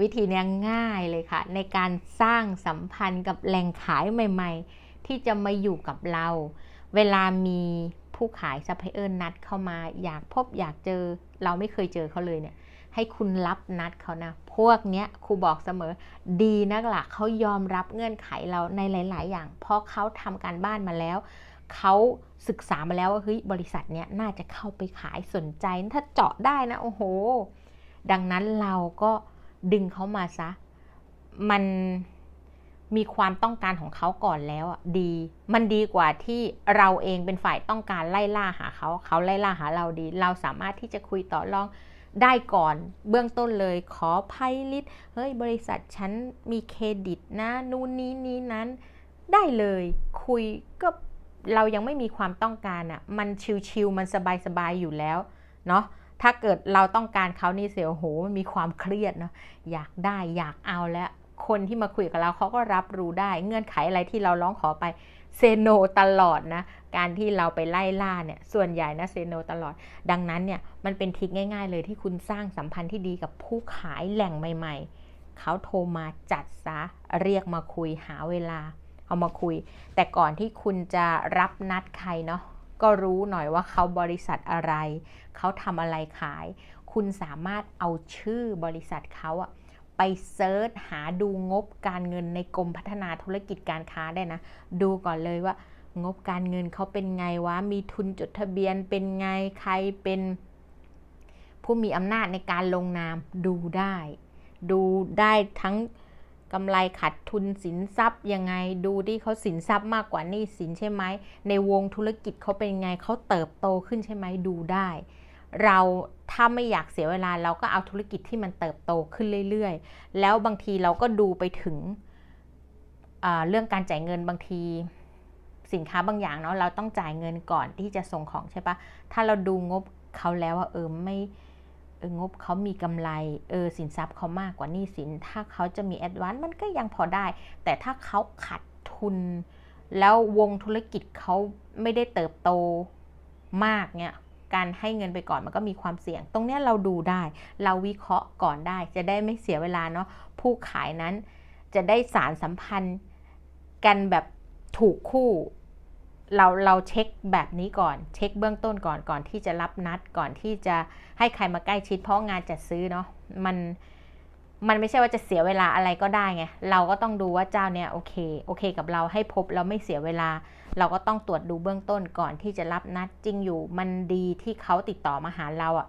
วิธีนี้ง่ายเลยค่ะ ในการสร้างสัมพันธ์กับแหล่งขายใหม่ ๆ ที่จะมาอยู่กับเรา เวลามีผู้ขายซัพพลายเออร์นัดเข้ามา อยากพบอยากเจอ เราไม่เคยเจอเขาเลยเนี่ย ให้คุณรับนัดเขานะ พวกเนี้ยครูบอกเสมอ ดีนักล่ะเขายอมรับเงื่อนไขเราในหลาย ๆ อย่าง เพราะเขาทำการบ้านมาแล้วเขาศึกษามาแล้วว่าเฮ้ยบริษัทเนี้ยน่าจะเข้าไปขายสนใจถ้าเจาะได้นะโอ้โห ดังนั้นเราก็ ดึงเขามาซะ มันมีความต้องการของเขาก่อนแล้วอะดี มันดีกว่าที่เราเองเป็นฝ่ายต้องการไล่ล่าหาเขา เขาไล่ล่าหาเราดี เราสามารถที่จะคุยต่อรองได้ก่อนเบื้องต้นเลยขอไพลิตเฮ้ยบริษัทฉันมีเครดิตนะ นู่นนี้นี้นั้น ได้เลยคุยก็เรายังไม่มีความต้องการอะ่ะ มันชิวๆมันสบายๆอยู่แล้ว เนาะ ถ้าเกิดเราต้องการเขานี่เสียโอ้โหมันมีความเครียดเนาะอยากได้อยากเอาแล้วคนที่มาคุยกับเราเขาก็รับรู้ได้ เงื่อนไขอะไรที่เราร้องขอไปเซโนตลอดนะ การที่เราไปไล่ล่าเนี่ยส่วนใหญ่นะเซโนตลอด ดังนั้นเนี่ยมันเป็นทริคง่าย ๆ เลยที่คุณสร้างสัมพันธ์ที่ดีกับผู้ขายแหล่งใหม่ ๆ เขาโทรมาจัดซะเรียกมาคุยหาเวลาเอามาคุย แต่ก่อนที่คุณจะรับนัดใครเนาะ ก็รู้หน่อยว่าเขาบริษัทอะไร เขาทำอะไรขาย คุณสามารถเอาชื่อบริษัทเขาอะไปเซิร์ชหาดูงบการเงินในกรมพัฒนาธุรกิจการค้าได้นะ ดูก่อนเลยว่างบการเงินเขาเป็นไงวะ มีทุนจดทะเบียนเป็นไง ใครเป็นผู้มีอำนาจในการลงนามดูได้ ดูได้ทั้ง กำไรขาดทุนสินทรัพย์ยังไงดูที่เขาสินทรัพย์มากกว่านี้สินใช่ไหมในวงธุรกิจเขาเป็นไงเขาเติบโตขึ้นใช่ไหมดูได้ เราถ้าไม่อยากเสียเวลาเราก็เอาธุรกิจที่มันเติบโตขึ้นเรื่อยๆ แล้วบางทีเราก็ดูไปถึงเรื่องการจ่ายเงินบางทีสินค้าบางอย่างเนาะเราต้องจ่ายเงินก่อนที่จะส่งของใช่ปะถ้าเราดูงบเขาแล้วว่าเออไม่ เอองบเขามีกำไรเออสินทรัพย์เขามากกว่านี้สิน ถ้าเขาจะมีแอดวานซ์มันก็ยังพอได้ แต่ถ้าเขาขาดทุน แล้ววงธุรกิจเขาไม่ได้เติบโตมากเนี่ยการให้เงินไปก่อนมันก็มีความเสี่ยง ตรงนี้เราดูได้ เราวิเคราะห์ก่อนได้ จะได้ไม่เสียเวลาเนาะผู้ขายนั้นจะได้สารสัมพันธ์กันแบบถูกคู่ เราเราเช็คแบบนี้ก่อน เช็คเบื้องต้นก่อนก่อนที่จะรับนัดก่อนที่จะให้ใครมาใกล้ชิดเพราะงานจัดซื้อเนาะมันมันไม่ใช่ว่าจะเสียเวลาอะไรก็ได้ไง เราก็ต้องดูว่าเจ้าเนี้ยโอเคโอเคกับเราให้พบเราไม่เสียเวลา เราก็ต้องตรวจดูเบื้องต้นก่อนที่จะรับนัดจริงอยู่ มันดีที่เขาติดต่อมาหาเราอะ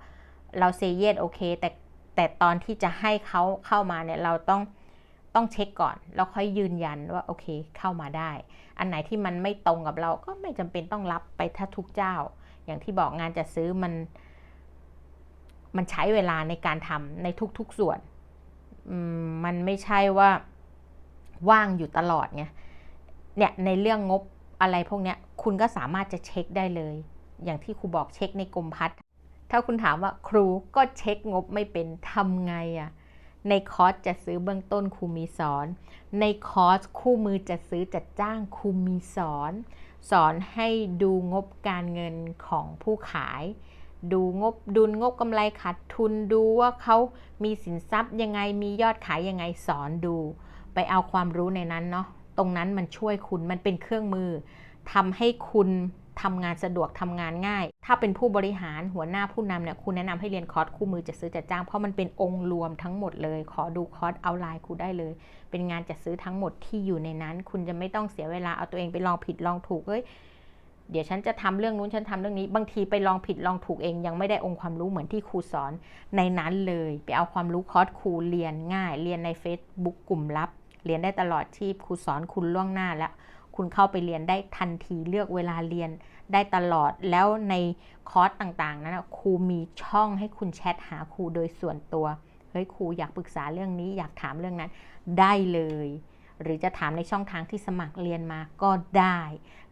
เราเซเยสโอเค แต่แต่ตอนที่จะให้เขาเข้ามาเนี่ยเราต้อง ต้องเช็คก่อน แล้วค่อยยืนยันว่าโอเคเข้ามาได้ อันไหนที่มันไม่ตรงกับเราก็ไม่จำเป็นต้องรับไปถ้าทุกเจ้า อย่างที่บอกงานจะซื้อมัน มันใช้เวลาในการทำในทุกๆส่วนมันไม่ใช่ว่าว่างอยู่ตลอดไงเนี่ยในเรื่องงบอะไรพวกนี้คุณก็สามารถจะเช็คได้เลย อย่างที่ครูบอกเช็คในกรมพัฒน์ถ้าคุณถามว่าครูก็เช็คงบไม่เป็นทำไงอะ ในคอร์สจะซื้อเบื้องต้นครูมีสอน ในคอร์สคู่มือจะซื้อจัดจ้างครูมีสอน สอนให้ดูงบการเงินของผู้ขาย ดูงบดุลงบกำไรขาดทุนดูว่าเขามีสินทรัพย์ยังไงมียอดขายยังไงสอนดู ไปเอาความรู้ในนั้นเนาะตรงนั้นมันช่วยคุณมันเป็นเครื่องมือทำให้คุณ ทำงานสะดวกทำงานง่าย ถ้าเป็นผู้บริหารหัวหน้าผู้นำเนี่ยคุณแนะนำให้เรียนคอร์สคู่มือจะซื้อจัดจ้าง เพราะมันเป็นองค์รวมทั้งหมดเลย ขอดูคอร์สเอาไลน์ครูได้เลย เป็นงานจัดซื้อทั้งหมดที่อยู่ในนั้น คุณจะไม่ต้องเสียเวลาเอาตัวเองไปลองผิดลองถูกเฮ้ยเดี๋ยวฉันจะทำเรื่องนู้นฉันทำเรื่องนี้ บางทีไปลองผิดลองถูกเอง ยังไม่ได้องค์ความรู้เหมือนที่ครูสอนในนั้นเลย ไปเอาความรู้คอร์สครูเรียนง่าย เรียนใน Facebook กลุ่มลับ เรียนได้ตลอดที่ครูสอนคุณล่วงหน้าแล้ว คุณเข้าไปเรียนได้ทันทีเลือกเวลาเรียนได้ตลอดแล้วในคอร์สต่างๆนั้นครูมีช่องให้คุณแชทหาครูโดยส่วนตัวเฮ้ยครูอยากปรึกษาเรื่องนี้อยากถามเรื่องนั้นได้เลย หรือจะถามในช่องทางที่สมัครเรียนมาก็ได้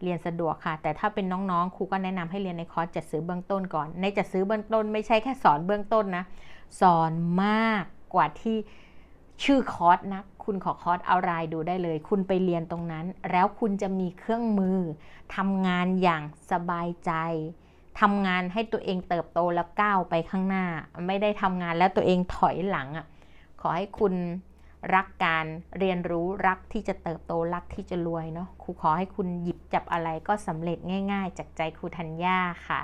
เรียนสะดวกค่ะ แต่ถ้าเป็นน้องๆครูก็แนะนำให้เรียนในคอร์สจัดซื้อเบื้องต้นก่อน ในจัดซื้อเบื้องต้นไม่ใช่แค่สอนเบื้องต้นนะสอนมากกว่าที่ชื่อคอร์สนะ คุณขอคอร์สเอารายดูได้เลย คุณไปเรียนตรงนั้น แล้วคุณจะมีเครื่องมือทำงานอย่างสบายใจทำงานให้ตัวเองเติบโตแล้วก้าวไปข้างหน้า ไม่ได้ทำงานแล้วตัวเองถอยหลังอะขอให้คุณรักการเรียนรู้รักที่จะเติบโตรักที่จะรวยเนาะครูขอให้คุณหยิบจับอะไรก็สำเร็จง่าย ๆ จากใจครูธัญญาค่ะ